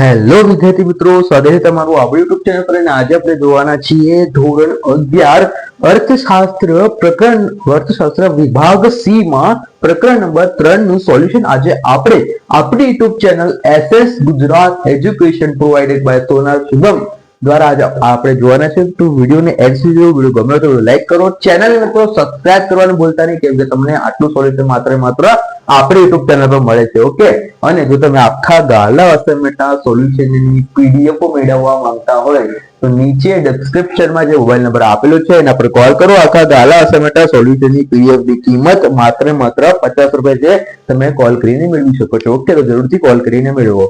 Hello વિદ્યાર્થી મિત્રો, સ્વાગત છે તમારું આપણું યુટ્યુબ ચેનલ પર અને આજે આપણે જોવાના છીએ ધોરણ અગિયાર, અર્થશાસ્ત્ર પ્રકરણ, અર્થશાસ્ત્ર વિભાગ સી માં પ્રકરણ નંબર ત્રણનું સોલ્યુશન આજે આપણે આપણી YouTube channel S S Gujarat education provided by Sonar Shubham દ્વારા આજે આપણે જોવાના છે. તો વિડીયોને એડ સુધી વીડિયો ગમે તો લાઈક કરો. ચેનલ મિત્રો સબસ્ક્રાઇબ કરવાનું ભૂલતા નહીં, કેમ કે તમને આટલું સોલ્યુશન માત્ર માત્ર આપણી યુટ્યુબ ચેનલ પર મળે છે ઓકે અને જો તમે આખા ગાલા અસાઇનમેન્ટના સોલ્યુશનની પીડીએફ મેળવવા માંગતા હોય, તો નીચે ડિસ્ક્રિપ્શનમાં જે મોબાઈલ નંબર આપેલો છે, એના પર કોલ કરો. આખા ગાલા અસાઇનમેન્ટના સોલ્યુશનની પીડીએફની કિંમત માત્ર માત્ર પચાસ રૂપિયા છે. તમે કોલ કરીને મેળવી શકો છો ઓકે તો જરૂરથી કોલ કરીને મેળવો.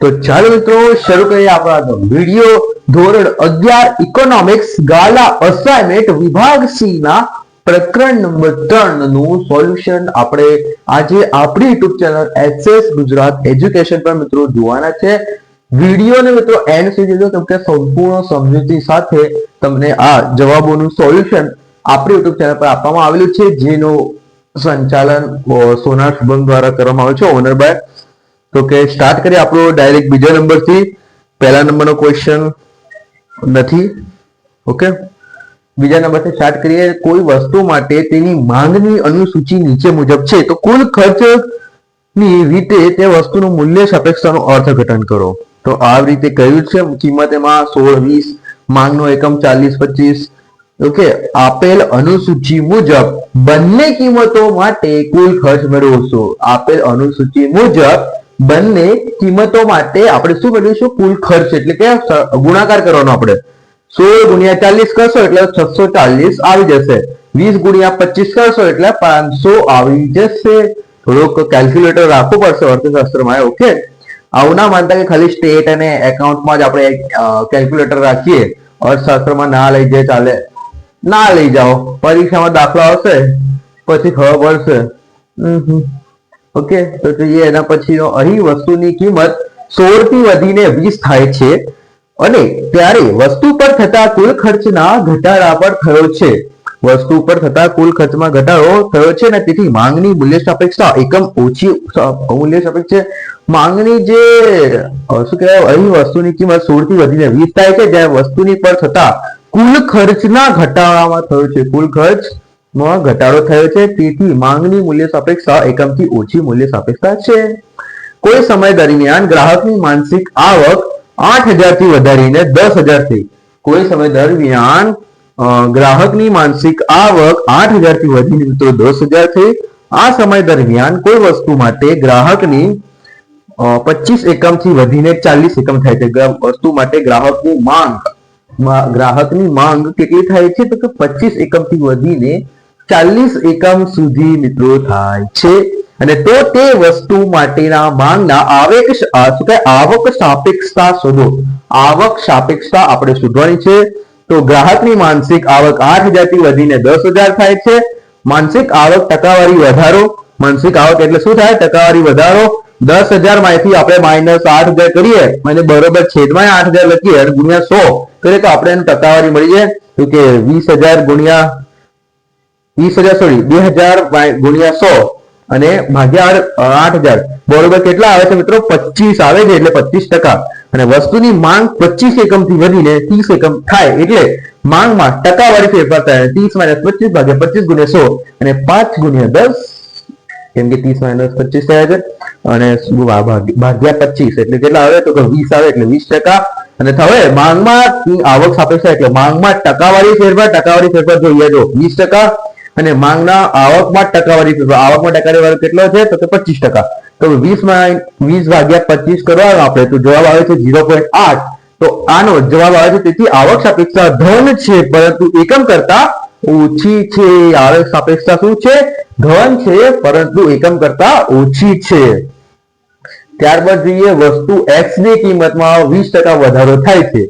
તો ચાલો મિત્રો, શરૂ કરીએ આપણા વીડિયો ધોરણ અગિયાર ઇકોનોમિક્સ ગાલા અસાઇનમેન્ટ વિભાગ સી ના પ્રકરણ નંબર ત્રણનું સોલ્યુશન આપણે આજે આપણી YouTube channel S S Gujarat education પર મિત્રો જોવાના છે. વિડીયોને મિત્રો એન્ડ સુધી જોજો કેમ કે સંપૂર્ણ સમજૂતી સાથે તમને આ જવાબોનું સોલ્યુશન આપણી યુટ્યુબ ચેનલ પર આપવામાં આવેલું છે, જેનું સંચાલન સોના શુભમ દ્વારા કરવામાં આવે છે ઓનર બાય તો કે સ્ટાર્ટ કરીએ આપણો ડાયરેક્ટ બીજા નંબરથી. પહેલા નંબરનો ક્વેશ્ચન નથી. ઓકે બીજા નંબરથી સ્ટાર્ટ કરીએ, કોઈ વસ્તુ માટે તેની માંગની અનુસૂચિ નીચે મુજબ છે. તો કુલ ખર્ચની રીતે તે વસ્તુનું મૂલ્ય સાપેક્ષતાનું અર્થઘટન કરો. તો આ રીતે કહ્યું છે, કિંમત એમાં સોળ, વીસ, માંગનો એકમ ચાલીસ, પચીસ. ઓકે, આપેલ અનુસૂચિ મુજબ બંને કિંમતો માટે કુલ ખર્ચ મેળવશો. આપેલ અનુસૂચિ મુજબ બંને કિંમતો માટે આપણે શું મેળવીશું? કુલ ખર્ચ, એટલે કે ગુણાકાર કરવાનો આપણે. સોળ ગુણ્યા ચાલીસ કરશો એટલે છસો ચાલીસ આવી જશે. વીસ ગુણ્યા પચીસ કરશો એટલે પાંચસો આવી જશે. થોડુંક કેલ્ક્યુલેટર રાખવું પડશે અર્થશાસ્ત્રમાં ઓકે આવું ના માનતા કે ખાલી સ્ટેટ અને એકાઉન્ટમાં જ આપણે કેલ્ક્યુલેટર રાખીએ. અર્થશાસ્ત્રમાં ના લઈ જાય ચાલે. ના લઈ જાઓ. પરીક્ષામાં દાખલા આવશે પછી ખબર પડશે. ઓકે તો જોઈએ એના પછીનો. અહીં વસ્તુની કિંમત સોળથી વધીને વીસ થાય છે. અને ત્યારે વસ્તુ પર થતા કુલ ખર્ચના ઘટાડા પર થયો છે. વસ્તુ પર થતા કુલ ખર્ચમાં ઘટાડો થયો છે અને તેથી માંગની મૂલ્ય સાપેક્ષતા એકમ ઓછી મૂલ્ય સાપેક્ષ માંગની જે શું કહેવાય, અહીં વસ્તુની કિંમત સોળથી વધીને વીસ થાય છે, જ્યારે વસ્તુની પર થતા કુલ ખર્ચના ઘટાડામાં થયો છે. કુલ ખર્ચમાં ઘટાડો થયો છે, તેથી માંગની મૂલ્ય સાપેક્ષતા એકમથી ઓછી મૂલ્ય સાપેક્ષતા છે. કોઈ સમય દરમિયાન ગ્રાહકની માનસિક આવક આઠ હજારથી વધારીને દસ હજાર થઈ કોઈ સમય દરમિયાન ગ્રાહકની માનસિક આવક આઠ હજારથી વધીને મિત્રો દસ હજાર થઈ આ સમય દરમિયાન કોઈ વસ્તુ માટે ગ્રાહકની પચીસ એકમથી વધીને ચાલીસ એકમ થાય છે. વસ્તુ માટે ગ્રાહકની માંગ. ગ્રાહકની માંગ કેટલી થાય છે? તો કે પચીસ એકમથી વધીને ચાલીસ એકમ સુધી મિત્રો થાય છે. અને તો તે વસ્તુ માટેના માંગના આવેક શું કે આવક સાપેક્ષતા શોધો. આવક સાપેક્ષતા આપણે શોધવાની છે. તો ગ્રાહકની માનસિક આવક આઠ હજારથી વધીને દસ હજાર થાય છે. માનસિક આવક ટકાવારી વધારો. માનસિક આવક એટલે શું થાય? ટકાવારી વધારો. દસ હજારમાંથી આપણે માઇનસ આઠ હજાર કરીએ અને બરોબર છેદમાં આઠ હજાર લખીએ અને ગુણ્યા સો. કરીએ તો આપણે એની ટકાવારી મળી જાય. તો કે વીસ હજાર ગુણ્યા, વીસ હજાર સોરી બે હજાર ગુણ્યા સો. અને ભાગ્યા આઠ હજાર. બરોબર કેટલા આવે છે મિત્રો? પચીસ આવે છે એટલે પચીસ ટકા. અને વસ્તુની માંગ પચીસ એકમથી વધીને ત્રીસ એકમ થાય એટલે માંગમાં ટકાવારી ફેરફાર થાય. ત્રીસ માઇનસ પચીસ ભાગ્યા પચીસ ગુણ્યા સો. અને પાંચ ગુણ્યા દસ, કેમ કે ત્રીસ માઇનસ પચીસ થયા છે. અને ભાગ્યા પચીસ એટલે કેટલા આવે? તો વીસ આવે એટલે વીસ ટકા. અને હવે માંગમાં આવક સાપેક્ષ, એટલે માંગમાં ટકાવારી ફેરફાર ટકાવારી ફેરફાર જોઈએ જો વીસ ટકા અને માંગના આવકમાં ટકાવારી આવકમાં ટકાવારી કેટલો છે? તો કે પચીસ ટકા. તો વીસમાં વીસ ભાગ્યા પચીસ કરવાનો આપણે તો જવાબ આવે છે ઝીરો પોઈન્ટ આઠ. તો આનો જવાબ આવે છે, તેથી આવક સાપેક્ષતા ધન છે, પરંતુ એકમ કરતા ઓછી છે. આવક સાપેક્ષતા શું છે? ધન છે, પરંતુ એકમ કરતા ઓછી છે. ત્યારબાદ જોઈએ વસ્તુ એક્સની કિંમતમાં વીસ ટકા વધારો થાય છે.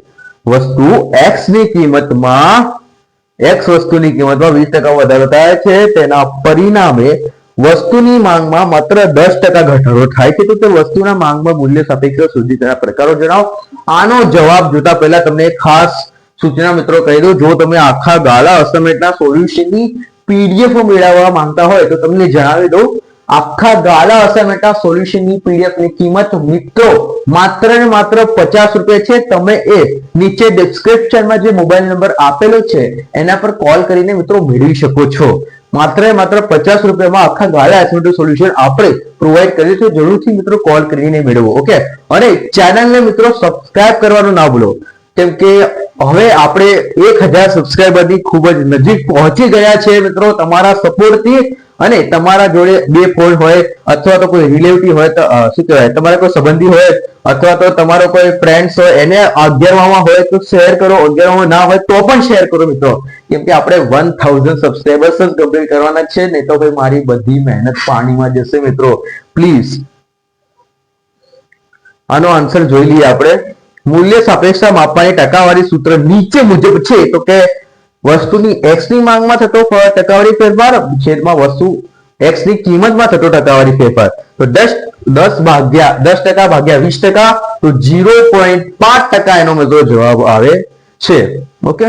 વસ્તુ એક્સની કિંમતમાં x વસ્તુની કિંમતમાં વીસ ટકા વધારો થાય છે. તેના પરિણામે વસ્તુની માંગમાં માત્ર દસ ટકા ઘટાડો થાય છે. તો તે વસ્તુના માંગમાં મૂલ્ય સાપેક્ષ સુધી તેના પ્રકારો જણાવો. આનો જવાબ જોતા પહેલા તમને ખાસ સૂચના મિત્રો કહી દઉં. જો તમે આખા ગાળા અસમેટના સોલ્યુશનની પીડીએફ મેળવવા માંગતા હોય તો તમને જણાવી દઉં. આખા ગાલા સોલ્યુશનની પીડીએફની કિંમત મિત્રો માત્ર ને માત્ર પચાસ રૂપિયા છે. તમે એ નીચે ડિસ્ક્રિપ્શનમાં જે મોબાઈલ નંબર આપેલો છે, એના પર કોલ કરીને મિત્રો મેળવી શકો છો. માત્ર ને માત્ર પચાસ રૂપિયામાં આખા ગાળા એસમેન્ટ સોલ્યુશન આપણે પ્રોવાઈડ કરીએ છીએ. જરૂરથી મિત્રો કોલ કરીને મેળવો ઓકે અને ચેનલને મિત્રો સબસ્ક્રાઇબ કરવાનું ના ભૂલો. કેમ કે હવે આપણે એક હજાર સબસ્ક્રાઇબરની ખૂબ જ નજીક પહોંચી ગયા છે મિત્રો. તમારા સપોર્ટથી અને તમારા જોડે બે ફોન હોય અથવા તો કોઈ રિલેટિવ હોય તો શું કહેવાય? તમારા કોઈ સંબંધી હોય અથવા તો તમારો કોઈ ફ્રેન્ડ્સ હોય, એને અગિયારમાં હોય તો શેર કરો અગિયારમાં ના હોય તો પણ શેર કરો મિત્રો. કેમ કે આપણે વન થાઉઝન્ડ સબસ્ક્રાઈબર્સ જ કમ્પ્લીટ કરવાના છે, નહીં તો ભાઈ મારી બધી મહેનત પાણીમાં જશે મિત્રો. પ્લીઝ આનો આન્સર જોઈ લઈએ આપણે. મૂલ્ય સાપેક્ષા માપવાની ટકાવારી સૂત્ર નીચે મુજબ છે, તો કે વસ્તુની એક્સની માંગમાં થતો ટકાવારી ફેરફાર, છેદમાં વસ્તુ એક્સની કિંમતમાં થતો ટકાવારી ફેરફાર. તો દસ દસ ભાગ્યા, દસ ટકા ભાગ્યા વીસ ટકા, તો ઝીરો પોઈન્ટ પાંચ ટકા એનો મિત્રો જવાબ આવે છે. ઓકે?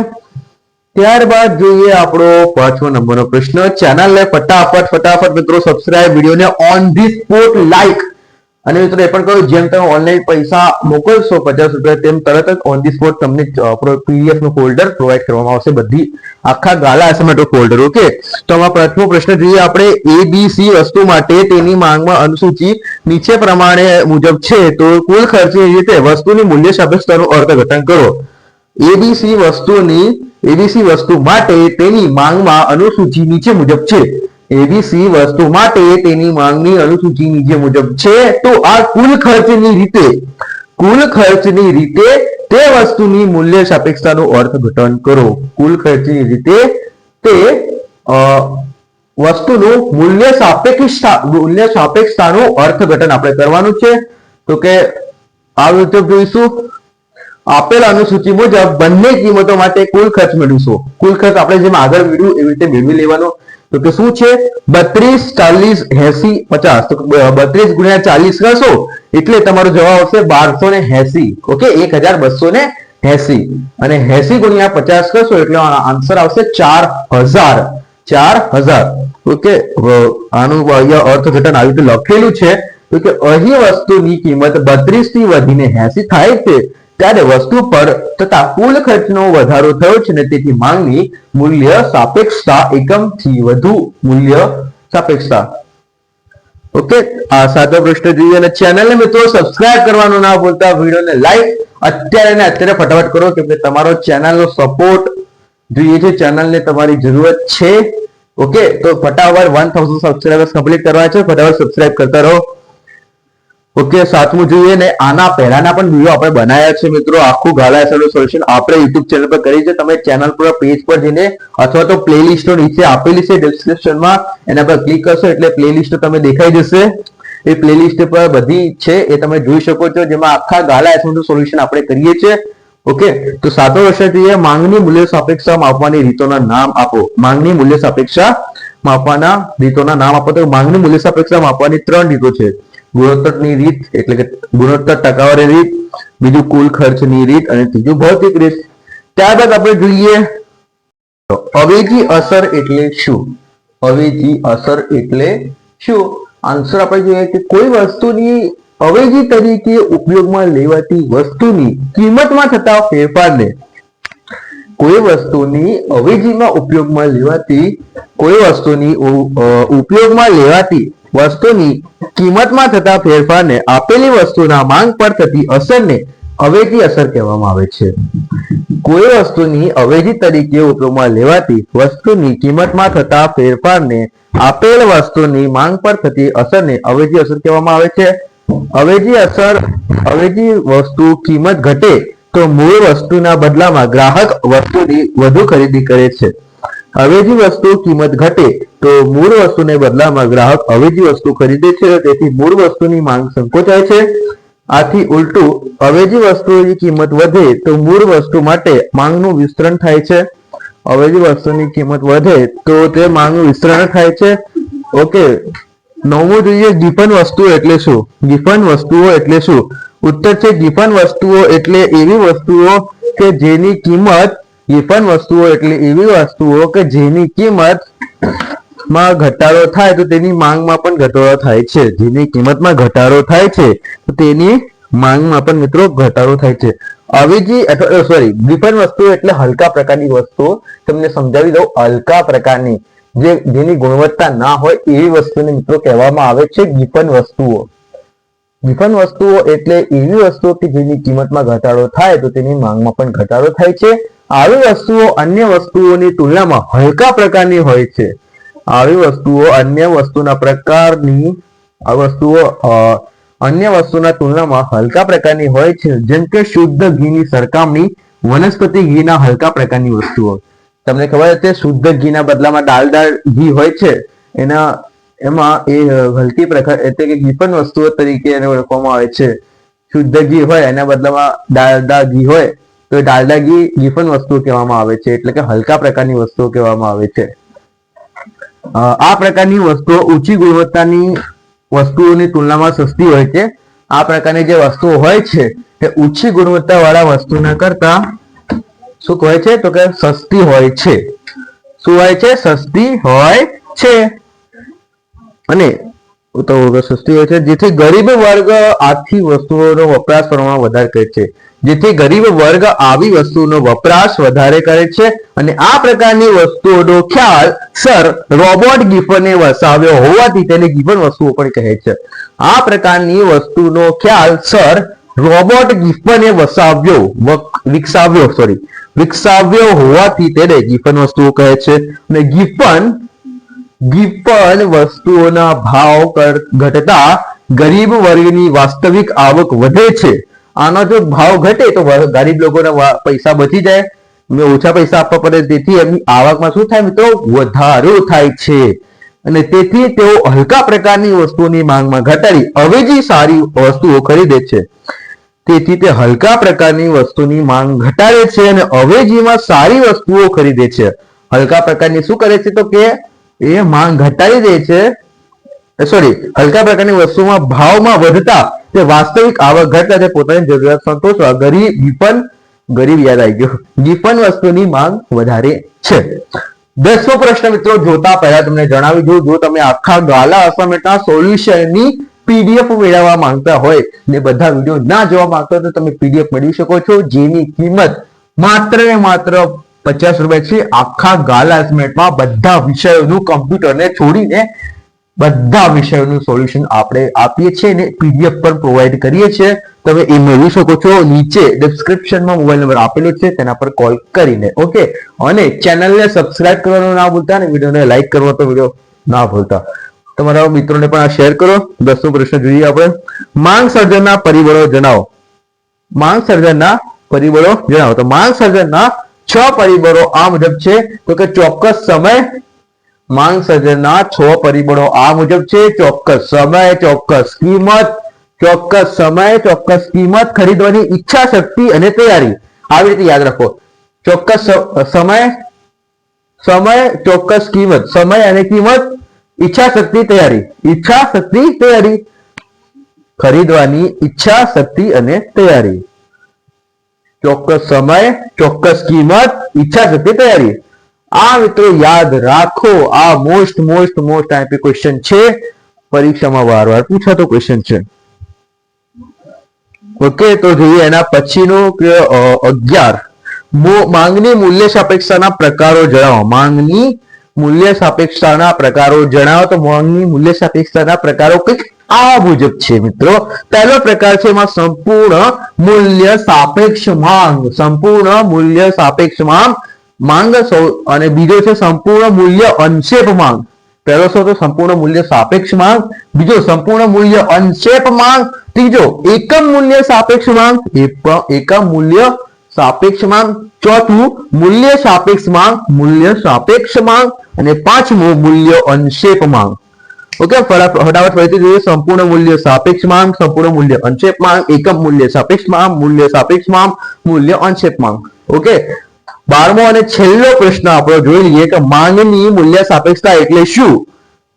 ત્યારબાદ જોઈએ આપણો પાંચમો નંબરનો પ્રશ્ન. ચેનલને ફટાફટ ફટાફટ મિત્રો સબસ્ક્રાઇબ વિડીયોને ઓન ધી સ્પોટ લાઈક અને મિત્રો એ પણ કહ્યું, જેમ તમે ઓનલાઈન પૈસા મોકલશો પચાસ રૂપિયા, તેમ તરત જ ઓન ધી સ્પોટ તમને પીડીએફનું ફોલ્ડર પ્રોવાઈડ કરવામાં આવશે. બધી આખા ગાલા એસેમેટો ફોલ્ડર ઓકે તો આમાં પ્રથમ પ્રશ્ન જોઈએ આપણે એ બી સી વસ્તુ માટે તેની માંગમાં અનુસૂચિ નીચે પ્રમાણે મુજબ છે, તો કુલ ખર્ચે રીતે વસ્તુની મૂલ્ય સાપેક્ષતાનું અર્થઘટન કરો. એબીસી વસ્તુની એબીસી વસ્તુ માટે તેની માંગમાં અનુસૂચિ નીચે મુજબ છે. એબીસી વસ્તુ માટે તેની માંગની અનુસૂચિ નીચે મુજબ છે. તો આ કુલ ખર્ચની રીતે, કુલ ખર્ચની રીતે તે વસ્તુની મૂલ્ય સાપેક્ષતાનું અર્થઘટન કરો. કુલ ખર્ચની રીતે તે વસ્તુનું મૂલ્ય સાપેક્ષતા મૂલ્ય સાપેક્ષતાનું અર્થઘટન આપણે કરવાનું છે. તો કે, આ રીતે જોઈશું. આપેલ અનુસૂચિ મુજબ બંને કિંમતો માટે કુલ ખર્ચ મેળવીશું. કુલ ખર્ચ આપણે જેમ આગળ મેળવ્યું એવી રીતે મેળવી લેવાનો. તો કે શું છે? બત્રીસ ચાલીસ એસી પચાસ. તો બત્રીસ ગુણ્યા ચાલીસ કરશો, એટલે તમારો જવાબ આવશે બારસો ને એસી. ઓકે? એક હજાર બસો ને એસી. અને એસી ગુણ્યા પચાસ કરશો, એટલે આન્સર આવશે ચાર હજાર. ચાર હજાર. ઓકે આનું અહીંયા અર્થઘટન આવી રીતે લખેલું છે. તો કે અહીં વસ્તુની કિંમત બત્રીસથી વધીને એસી થાય છે. ત્યારે વસ્તુ પર તથા કુલ ખર્ચનો વધારો થયો છે ને તેથી માંગની મૂલ્ય સાપેક્ષતા એકમથી વધુ મૂલ્ય સાપેક્ષતા. ઓકે, આ સાદો પ્રશ્ન જોઈએ અને ચેનલને મિત્રો સબસ્ક્રાઇબ કરવાનું ના ભૂલતા, વિડીયોને લાઈક અત્યારે ને અત્યારે ફટાફટ કરો કેમ કે તમારો ચેનલનો સપોર્ટ જોઈએ છે ચેનલને તમારી જરૂરત છે. ઓકે, તો ફટાફટ વન થાઉઝન્ડ સબસ્ક્રાઇબર્સ કમ્પ્લીટ કરવા છે, ફટાફટ સબસ્ક્રાઇબ કરતા રહો. ઓકે, સાતમું જોઈએ ને આના પહેલાના પણ વીડિયો આપણે બનાવ્યા છે મિત્રો. આખું Gala S L O solution આપણે યુટ્યુબ ચેનલ પર કરી છે. તમે ચેનલ પર પેજ પર જઈને અથવા તો પ્લેલિસ્ટો નીચે આપેલી છે ડિસ્ક્રિપ્શનમાં એના પર ક્લિક કરશો એટલે પ્લેલિસ્ટ તમે દેખાઈ જશે. એ પ્લેલિસ્ટ પર બધી છે એ તમે જોઈ શકો છો, જેમાં આખા ગાલા એસએલઓ સોલ્યુશન આપણે કરીએ છીએ. ઓકે, તો સાતો વર્ષે જોઈએ, માંગની મૂલ્ય સાપેક્ષા માપવાની રીતોના નામ આપો. માંગની મૂલ્ય સાપેક્ષા માપવાના રીતોના નામ આપો. તો માંગની મૂલ્ય સાપેક્ષા માપવાની ત્રણ રીતો છે. ગુણોત્તરની રીત, એટલે કે ગુણોત્તર ટકાવારી રીત, બીજું કુલ ખર્ચની રીત અને ત્રીજું ભૌતિક રીત. ત્યારબાદ આપણે જોઈએ અવેજી અસર એટલે શું? અવેજી અસર એટલે શું? આન્સર આપણે જોઈએ કે કોઈ વસ્તુની અવેજી તરીકે ઉપયોગમાં લેવાતી વસ્તુની કિંમતમાં થતા ફેરફારને કોઈ વસ્તુની અવેજીમાં ઉપયોગમાં લેવાતી, કોઈ વસ્તુની ઉપયોગમાં લેવાતી વસ્તુની કિંમતમાં થતા ફેરફારને આપેલી વસ્તુના માંગ પર થતી અસરને અવેજી અસર કહેવામાં આવે છે. કોઈ વસ્તુની અવેજી તરીકે ઉપયોગમાં લેવાતી વસ્તુની કિંમતમાં થતા ફેરફારને આપેલ વસ્તુની માંગ પર થતી અસરને અવેજી અસર કહેવામાં આવે છે. અવેજી અસર, અવેજી વસ્તુ કિંમત ઘટે તો મૂળ વસ્તુના બદલામાં ગ્રાહક વસ્તુની વધુ ખરીદી કરે છે. અવેજી વસ્તુ કિંમત ઘટે તો મૂળ વસ્તુને બદલામાં ગ્રાહક અવેજી વસ્તુ ખરીદે છે, તેથી મૂળ વસ્તુની માંગ સંકોચાય છે. આથી ઉલટું અવેજી વસ્તુની કિંમત વધે તો મૂળ વસ્તુ માટે માંગનું વિસ્તરણ થાય છે. અવેજી વસ્તુની કિંમત વધે તો તે માંગનું વિસ્તરણ થાય છે. ઓકે, નવમું જોઈએ ગિફન વસ્તુઓ એટલે શું? ગિફન વસ્તુઓ એટલે શું? ઉત્તર છે ગિફન વસ્તુઓ એટલે એવી વસ્તુઓ કે જેની કિંમત ગિફન વસ્તુઓ એટલે એવી વસ્તુઓ કે જેની કિંમતમાં ઘટાડો થાય તો તેની માંગમાં પણ ઘટાડો થાય છે. જેની કિંમતમાં ઘટાડો થાય છે તો તેની માંગમાં પણ મિત્રો ઘટાડો થાય છે. અવેજી સોરી વિપન વસ્તુ એટલે હલકા પ્રકારની વસ્તુઓ તમને સમજાવી દઉં. હલકા પ્રકારની જે, જેની ગુણવત્તા ના હોય એવી વસ્તુને મિત્રો કહેવામાં આવે છે વિપન વસ્તુઓ. વિપન વસ્તુઓ એટલે એવી વસ્તુઓ કે જેની કિંમતમાં ઘટાડો થાય તો તેની માંગમાં પણ ઘટાડો થાય છે. આવી વસ્તુઓ અન્ય વસ્તુઓની તુલનામાં હલકા પ્રકારની હોય છે. આવી વસ્તુઓ અન્ય વસ્તુના પ્રકારની વસ્તુઓ અન્ય વસ્તુના તુલનામાં હલકા પ્રકારની હોય છે, જેમ કે શુદ્ધ ઘીની સરખામણી, વનસ્પતિ ઘીના હલકા પ્રકારની વસ્તુઓ. તમને ખબર છે, શુદ્ધ ઘીના બદલામાં ડાલડા ઘી હોય છે, એના, એમાં એ હલકી પ્રકાર, એટલે કે ઘીપન વસ્તુઓ તરીકે એને ઓળખવામાં આવે છે. શુદ્ધ ઘી હોય, એના બદલામાં ડાલડા ઘી હોય તો ડાલડાગી ઘી વસ્તુ કહેવામાં આવે છે, એટલે કે હલકા પ્રકારની વસ્તુઓ કહેવામાં આવે છે. આ પ્રકારની વસ્તુઓ ઊંચી ગુણવત્તાની વસ્તુઓની તુલનામાં સસ્તી હોય છે. આ પ્રકારની જે વસ્તુઓ હોય છે તે ઊંચી ગુણવત્તા વાળા વસ્તુના કરતા શું કહે છે? તો કે સસ્તી હોય છે. શું હોય છે? સસ્તી હોય છે. અને તો સસ્તી હોય છે. જેથી ગરીબ વર્ગ આથી વસ્તુઓનો વપરાશ કરવામાં વધારે કરે છે. જેથી ગરીબ વર્ગ આવી વસ્તુનો વપરાશ વધારે કરે છે અને આ પ્રકારની વસ્તુઓનો ખ્યાલ સર રોબોટ ગિફને વસાવ્યો હોવાથી તેને ગિફન વસ્તુઓ પણ કહે છે. આ પ્રકારની વસ્તુનો ખ્યાલ સર રોબોટ ગિફને વસાવ્યો વિકસાવ્યો સોરી વિકસાવ્યો હોવાથી તેને ગિફન વસ્તુઓ કહે છે. અને ગિફન ગિફન વસ્તુઓના ભાવ ઘટતા ગરીબ વર્ગની વાસ્તવિક આવક વધે છે. આનો જો ભાવ ઘટે તો ગરીબ લોકોના પૈસા બચી જાય. ઓછા પૈસા આપવા પડે તેથી એમની આવકમાં શું થાય મિત્રો? વધારો થાય છે. અને તેથી તેઓ હલકા પ્રકારની વસ્તુઓની માંગમાં ઘટાડી અવેજી સારી વસ્તુઓ ખરીદે છે. તેથી તે હલકા પ્રકારની વસ્તુની માંગ ઘટાડે છે અને અવેજીમાં સારી વસ્તુઓ ખરીદે છે. હલકા પ્રકારની શું કરે છે તો કે એ માંગ ઘટાડી દે છે. સોરી હલકા પ્રકારની વસ્તુમાં ભાવમાં વધતા તે વાસ્તવિક આવક ઘટતા તે પોતાની જરૂરિયાત સંતોષવા ગરીબ વિપન, ગરીબ યાદ આવી ગયો. વિપન વસ્તુની માંગ વધારે છે. દસમો પ્રશ્ન મિત્રો, જોતા પહેલા તમને જણાવી દઉં, જો તમે આખા ગાલા અસાઇનમેન્ટના સોલ્યુશનની પીડીએફ મેળવવા માંગતા હોય ને બધા વીડિયો ના જોવા માંગતા તો તમે પીડીએફ મેળવી શકો છો, જેની કિંમત માત્ર ને માત્ર પચાસ રૂપિયા છે. આખા ગાલા અસાઇનમેન્ટમાં બધા વિષયોનું કમ્પ્યુટરને છોડીને બધા વિષયોનું સોલ્યુશન આપણે આપીએ છીએ અને પીડીએફ પણ પ્રોવાઈડ કરીએ છીએ. તમે એ મેળવી શકો છો. નીચે ડિસ્ક્રિપ્શનમાં મોબાઈલ નંબર આપેલો છે, તેના પર કોલ કરીને, ઓકે? અને ચેનલને સબસ્ક્રાઇબ કરવાનું ના ભૂલતા અને વિડીયોને લાઈક કરવો તો વીડિયો ના ભૂલતા. તમારા મિત્રોને પણ આ શેર કરો. દસમો પ્રશ્ન જોઈએ આપણે. માંગ સર્જનના પરિબળો જણાવો. માંગ સર્જનના પરિબળો જણાવો. તો માંગ સર્જનના છ પરિબળો આ મુજબ છે. તો કે ચોક્કસ સમય માંગ સર્જનના છ પરિબળો આ મુજબ છે. ચોક્કસ સમય, ચોક્કસ કિંમત, ચોક્કસ સમય, ચોક્કસ કિંમત, ખરીદવાની ઈચ્છા શક્તિ અને તૈયારી. આવી રીતે યાદ રાખો. ચોક્કસ સમય સમય, ચોક્કસ કિંમત. સમય અને કિંમત ઈચ્છા શક્તિ તૈયારી. ઈચ્છા શક્તિ તૈયારી. ખરીદવાની ઈચ્છા શક્તિ અને તૈયારી. ચોક્કસ સમય, ચોક્કસ કિંમત, ઈચ્છા શક્તિ તૈયારી. આ મિત્રો યાદ રાખો, આ most most most I P question છે. પરીક્ષામાં વારવાર પૂછાતો ક્વેશ્ચન છે. ઓકે તો જોઈએ એના પછીનો અગિયાર. માંગની મૂલ્ય સાપેક્ષતાના પ્રકારો જણાવો. માંગની મૂલ્ય સાપેક્ષતાના પ્રકારો જણાવો, તો માંગની મૂલ્ય સાપેક્ષતાના પ્રકારો કંઈક આ મુજબ છે મિત્રો. પહેલો પ્રકાર છે એમાં સંપૂર્ણ મૂલ્ય સાપેક્ષ માંગ. સંપૂર્ણ મૂલ્ય સાપેક્ષ માંગ. માંગ અને બીજો છે સંપૂર્ણ મૂલ્ય અંશેપ માંગ. પહેલો છે સંપૂર્ણ મૂલ્ય સાપેક્ષ માંગ. બીજો સંપૂર્ણ મૂલ્ય અંશેપ માંગ. ત્રીજો એકમ મૂલ્ય સાપેક્ષ માંગ. એક- એકમ મૂલ્ય સાપેક્ષ માંગ. ચોથું મૂલ્ય સાપેક્ષ માંગ. મૂલ્ય સાપેક્ષ માંગ. અને પાંચમું મૂલ્ય અંશેપ માંગ. ઓકે ફટાફટ ફરીથી જોઈએ. સંપૂર્ણ મૂલ્ય સાપેક્ષ માંગ, સંપૂર્ણ મૂલ્ય અંશેપ માંગ, એકમ મૂલ્ય સાપેક્ષ માંગ, મૂલ્ય સાપેક્ષ માંગ, મૂલ્ય અંશેપ માંગ. ઓકે બારમો અને છેલ્લો પ્રશ્ન આપણો જોઈ લઈએ કે માંગની મૂલ્ય સાપેક્ષતા એટલે શું?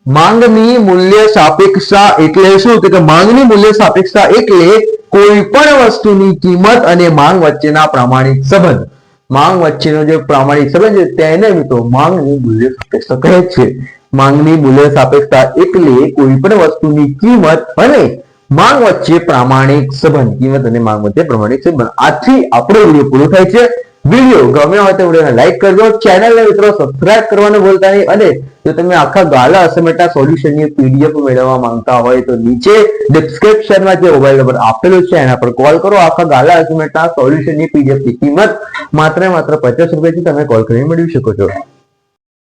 માંગની મૂલ્ય સાપેક્ષતા એટલે શું? તો કે માંગની મૂલ્ય સાપેક્ષતા એટલે કોઈ પણ વસ્તુની કિંમત અને માંગ વચ્ચેના પ્રામાણિક સંબંધ. માંગ વચ્ચેનો જે પ્રામાણિક સંબંધ છે, તેને મિત્રો માંગની મૂલ્ય સાપેક્ષતા કહે છે. માંગની મૂલ્ય સાપેક્ષતા એટલે કોઈ પણ વસ્તુની કિંમત અને માંગ વચ્ચે પ્રામાણિક સંબંધ. કિંમત અને માંગ વચ્ચે પ્રમાણિક સંબંધ. આથી આપણો વીડિયો પૂરો થાય છે. વીડિયો ગમ્યો હોય તો વિડીયોને લાઈક કરજો. ચેનલને મિત્રો સબસ્ક્રાઇબ કરવાનું ભૂલતા નહીં. અને જો તમે આખા ગાલા અસમેટા સોલ્યુશનની પીડીએફ મેળવવા માંગતા હોય તો નીચે ડિસ્ક્રિપ્શનમાં જે મોબાઈલ નંબર આપેલો છે, એના પર કોલ કરો. આખા ગાલા અસમેટા સોલ્યુશનની પીડીએફની કિંમત માત્ર માત્ર પચાસ રૂપિયાથી તમે કોલ કરીને મેળવી શકો છો.